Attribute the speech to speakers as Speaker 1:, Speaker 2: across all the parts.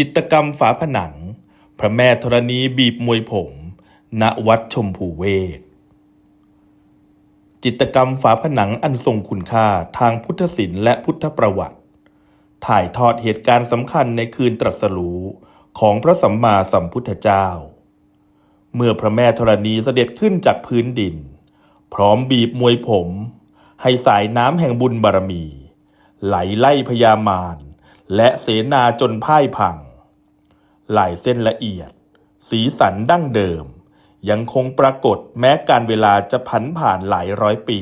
Speaker 1: จิตกรรมฝาผนัง พระแม่ธรณีบีบมวยผม ณวัดชมพูเวก จิตกรรมฝาผนังอันทรงคุณค่าทางพุทธศิลป์และพุทธประวัติ ถ่ายทอดเหตุการณ์สำคัญในคืนตรัสรู้ของพระสัมมาสัมพุทธเจ้า เมื่อพระแม่ธรณีเสด็จขึ้นจากพื้นดิน พร้อมบีบมวยผม ให้สายน้ำแห่งบุญบารมี ไหลไล่พญามารและเสนาจนพ่ายพัง ลายเส้นละเอียด สีสันดั้งเดิม ยังคงปรากฏแม้การเวลาจะผันผ่านหลายร้อยปี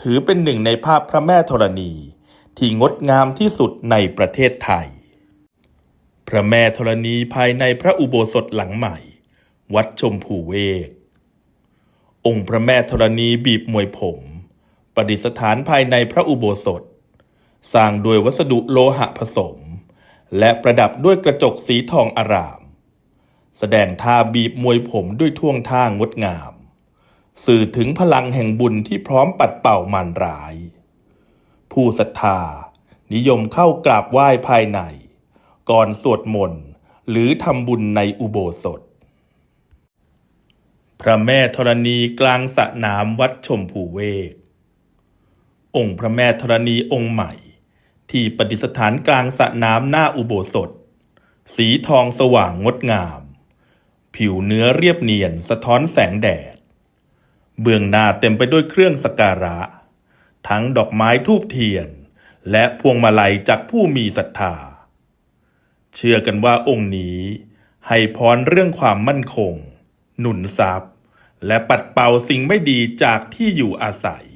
Speaker 1: ถือเป็นหนึ่งในภาพพระแม่ธรณีที่งดงามที่สุดในประเทศไทย พระแม่ธรณีภายในพระอุโบสถหลังใหม่ วัดชมพูเวก องค์พระแม่ธรณีบีบมวยผม ประดิษฐานภายในพระอุโบสถ สร้างโดยวัสดุโลหะผสม และประดับด้วยกระจกสีทองอาราม แสดงท่าบีบมวยผมด้วยท่วงท่างดงาม สื่อถึงพลังแห่งบุญที่พร้อมปัดเป่ามารร้าย ผู้ศรัทธา นิยมเข้ากราบไหว้ภายใน ก่อนสวดมนต์หรือทำบุญในอุโบสถ พระแม่ธรณีกลางสระน้ำวัดชมพูเวก องค์พระแม่ธรณีองค์ใหม่ ที่ประดิษฐานกลางสระน้ำหน้าอุโบสถ สีทองสว่างงดงาม ผิวเนื้อเรียบเนียนสะท้อนแสงแดด เบื้องหน้าเต็มไปด้วยเครื่องสักการะ ทั้งดอกไม้ทูบเทียน และพวงมาลัยจากผู้มีศรัทธา เชื่อกันว่าองค์นี้ให้พรเรื่องความมั่นคง หนุนทรัพย์ และปัดเป่าสิ่งไม่ดีจากที่อยู่อาศัย